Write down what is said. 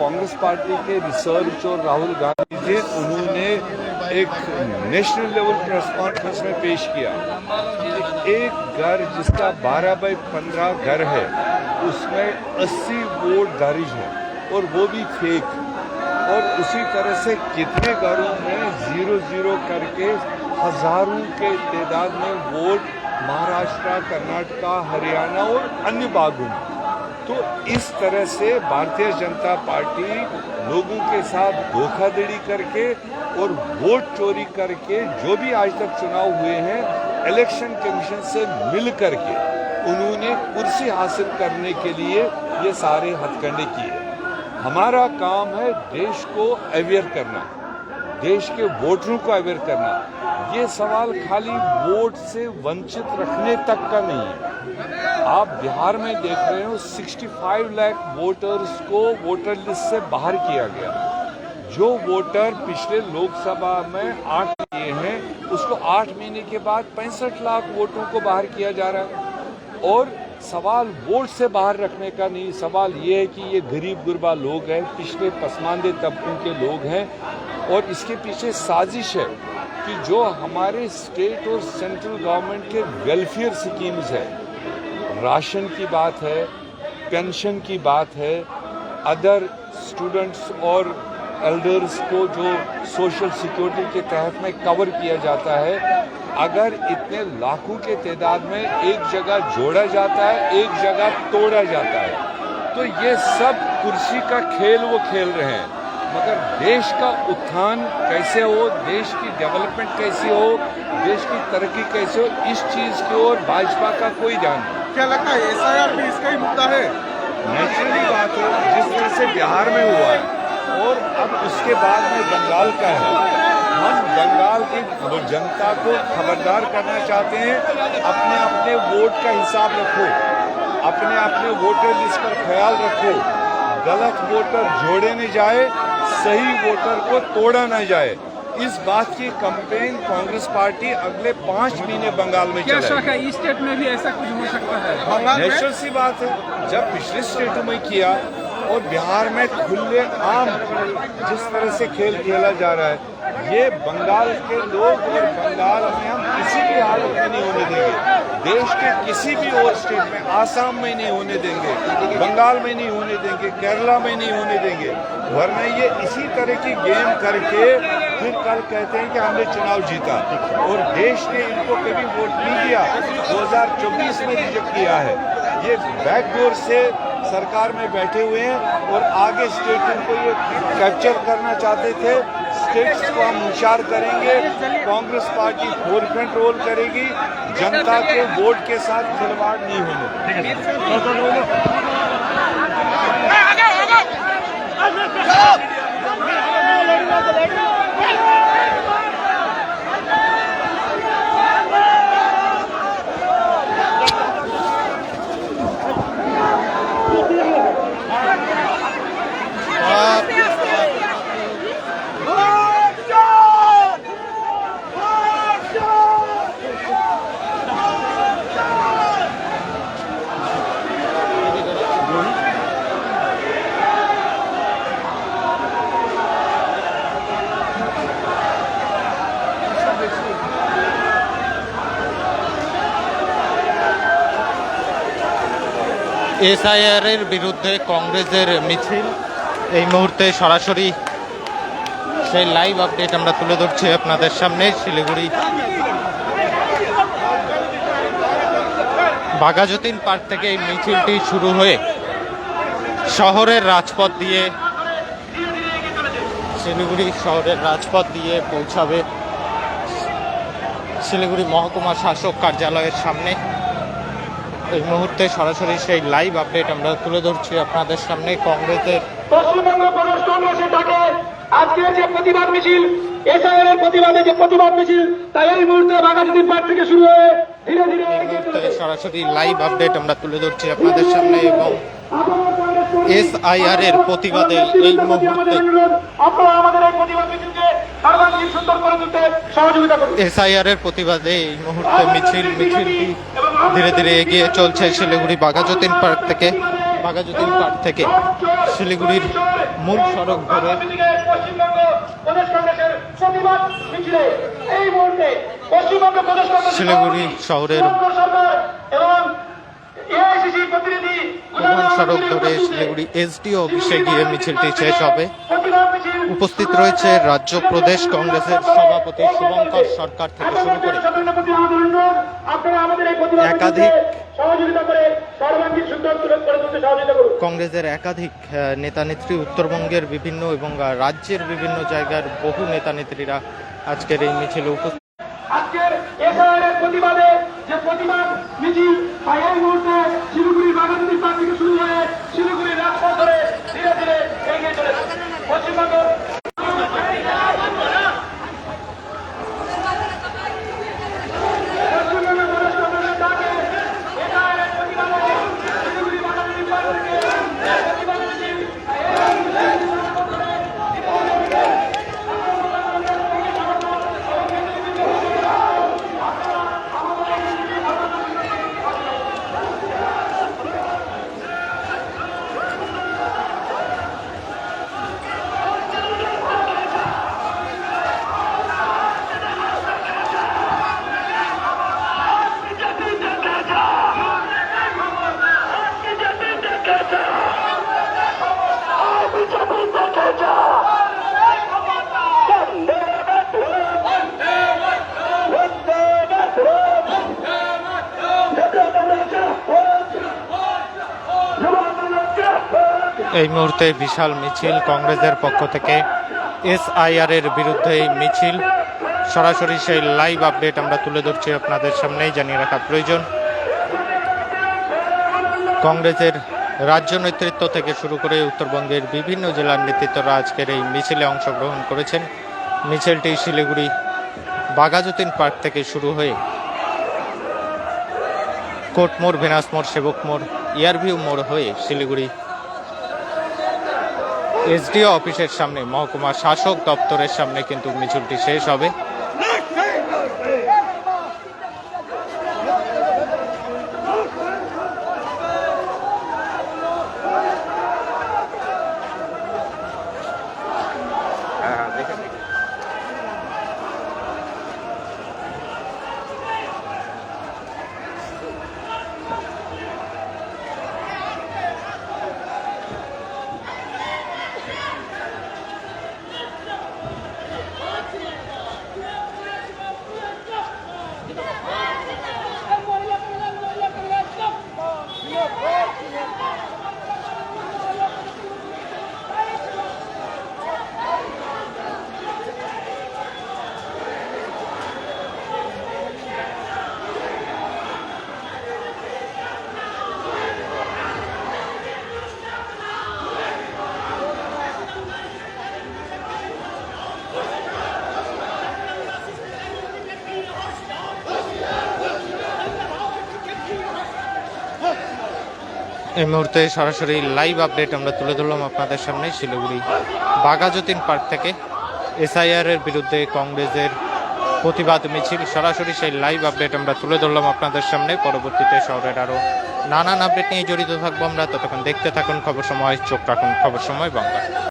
Congress party के research और राहुल गांधी जी, उन्होंने एक नेशनल लेवल प्रेस कॉन्फ्रेंस में पेश किया। एक घर जिसका 12 बाई 15 घर है, उसमें 80 वोट दर्ज है और वो भी फेक और उसी तरह से कितने घरों में ज़ीरो ज़ीरो करके हज़ारों के तादाद में वोट महाराष्ट्र, कर्नाटका, हरियाणा और अन्य भागों में। तो इस तरह से भारतीय जनता पार्टी लोगों के साथ धोखाधड़ी करके और वोट चोरी करके जो भी आज तक चुनाव हुए हैं इलेक्शन कमीशन से मिल करके उन्होंने कुर्सी हासिल करने के लिए ये सारे हथकंडे किए। हमारा काम है देश को अवेयर करना, देश के वोटरों को अवेयर करना। ये सवाल खाली वोट से वंचित रखने तक का नहीं है। आप बिहार में देख रहे हो 65 लाख वोटर्स को वोटर लिस्ट से बाहर किया गया। जो वोटर पिछले लोकसभा में आठ किए हैं, उसको आठ महीने के बाद पैंसठ लाख वोटों को बाहर किया जा रहा है। और सवाल वोट से बाहर रखने का नहीं, सवाल ये है कि ये गरीब गुरबा लोग हैं, पिछले पसमानदे तबकों के लोग हैं, और इसके पीछे साजिश है कि जो हमारे स्टेट और सेंट्रल गवर्नमेंट के वेलफेयर स्कीम्स है राशन की बात है पेंशन की बात है अदर स्टूडेंट्स और एल्डर्स को जो सोशल सिक्योरिटी के तहत में कवर किया जाता है, अगर इतने लाखों के तादाद में एक जगह जोड़ा जाता है, एक जगह तोड़ा जाता है तो ये सब कुर्सी का खेल वो खेल रहे हैं। मगर देश का उत्थान कैसे हो, देश की डेवलपमेंट कैसी हो, देश की तरक्की कैसे हो, इस चीज़ की ओर भाजपा का कोई ध्यान नहीं। क्या लगता है एसआईआर भी इसका ही मुद्दा है? नेचुरली बात है, जिस तरह से बिहार में हुआ है, और अब उसके बाद में बंगाल का है, हम बंगाल की जनता को खबरदार करना चाहते हैं, अपने अपने वोट का हिसाब रखो, अपने अपने वोटर लिस्ट पर ख्याल रखो, गलत वोटर जोड़े नहीं जाए, सही वोटर को तोड़ा न जाए। इस बात की कंपेन कांग्रेस पार्टी अगले पाँच महीने बंगाल में क्या शक है इस स्टेट में भी ऐसा कुछ हो सकता है? बंगाल नेचुरल सी बात है जब पिछले स्टेटों में किया और बिहार में खुले आम जिस तरह से खेल खेला जा रहा है ये बंगाल के लोग और बंगाल में हम किसी भी हालत में नहीं होने देंगे। देश के किसी भी और स्टेट में आसाम में नहीं होने देंगे बंगाल में नहीं होने देंगे केरला में नहीं होने देंगे। वरना ये इसी तरह की गेम करके फिर कल कहते हैं कि हमने चुनाव जीता और देश ने इनको कभी वोट नहीं दिया। 2024 में रिजेक्ट किया है, ये बैकडोर से सरकार में बैठे हुए हैं और आगे स्टेट को ये कैप्चर करना चाहते थे। स्टेट्स को हम होशियार करेंगे। Congress party forefront role करेगी। जनता के वोट के साथ खिलवाड़ नहीं होने এসআইআর এর বিরুদ্ধে কংগ্রেসের মিছিল। এই মুহূর্তে সরাসরি সেই লাইভ আপডেট আমরা তুলে ধরছি আপনাদের সামনে, শিলিগুড়ি বাঘাযতীন পার্ক থেকে এই মিছিলটি শুরু হয়ে শহরের রাজপথ দিয়ে শিলিগুড়ি শহরের রাজপথ দিয়ে পৌঁছাবে শিলিগুড়ি মহকুমা শাসক কার্যালয়ের সামনে। এই মুহূর্তে সরাসরি সেই লাইভ আপডেট আমরা তুলে ধরছি আপনাদের সামনে। কংগ্রেসের পশ্চিমবঙ্গ প্রদেশ কংগ্রেসের ডাকে আজকে যে প্রতিবাদ মিছিল এসআইএর এর প্রতিবাদে যে প্রতিবাদ মিছিল এই মুহূর্তে পার্ক থেকে শুরু হয়ে ধীরে ধীরে। সরাসরি লাইভ আপডেট আমরা তুলে ধরছি আপনাদের সামনে এবং এসআইআর এর প্রতিবাদে এই মুহূর্তে আপনারা আমাদের এই প্রতিবাদ মিছিলকে সর্বাঙ্গীন সুন্দর করে তুলতে সহযোগিতা করুন। এসআইআর এর প্রতিবাদে এই মুহূর্তে মিছিল মিছিলটি ধীরে ধীরে এগিয়ে চলছে শিলিগুড়ি বাঘাযতীন পার্ক থেকে, বাঘাযতীন পার্ক থেকে। শিলিগুড়ির মূল সড়ক ধরে শিলিগুড়ি শহরের সড়ক ধরে শিলিগুড়ি এসডিও অফিসে গিয়ে মিছিলটি শেষ হবে। উপস্থিত রয়েছে রাজ্য প্রদেশ কংগ্রেসের সভাপতি শুভঙ্কর সরকার থেকে শুরু করে একাধিক কংগ্রেসের একাধিক নেতানেত্রী উত্তরবঙ্গের বিভিন্ন এবং রাজ্যের বিভিন্ন জায়গার বহু নেতানেত্রীরা আজকের এই মিছিলে উপস্থিত। আজকের প্রতিবাদে যে প্রতিবাদ মিছিল এই মুহূর্তে বিশাল মিছিল কংগ্রেসের পক্ষ থেকে এসআইআর এর বিরুদ্ধে এই মিছিল। সরাসরি সেই লাইভ আপডেট আমরা তুলে ধরছি আপনাদের সামনেই, জানিয়ে রাখা প্রয়োজন। কংগ্রেসের রাজ্য নেতৃত্ব থেকে শুরু করে উত্তরবঙ্গের বিভিন্ন জেলার নেতৃত্বরা আজকের এই মিছিলে অংশগ্রহণ করেছেন। মিছিলটি শিলিগুড়ি বাঘাযতীন পার্ক থেকে শুরু হয়ে কোটমোড়, ভেনাস মোড়, সেবক মোড়, ইয়ারভিউ মোড় হয়ে শিলিগুড়ি এসডিও অফিসের সামনে মহকুমা শাসক দপ্তরের সামনে কিন্তু মিছিলটি শেষ হবে। এই মুহূর্তে সরাসরি লাইভ আপডেট আমরা তুলে ধরলাম আপনাদের সামনে, শিলিগুড়ি বাঘাযতীন পার্ক থেকে। এসআইআর এর বিরুদ্ধে কংগ্রেসের প্রতিবাদ মিছিল, সরাসরি সেই লাইভ আপডেট আমরা তুলে ধরলাম আপনাদের সামনে। পরবর্তীতে শহরের আরও নানান আপডেট নিয়ে জড়িত থাকব আমরা। ততক্ষণ দেখতে থাকুন খবর সময় চোখ রাখুন খবর সময় বাংলা।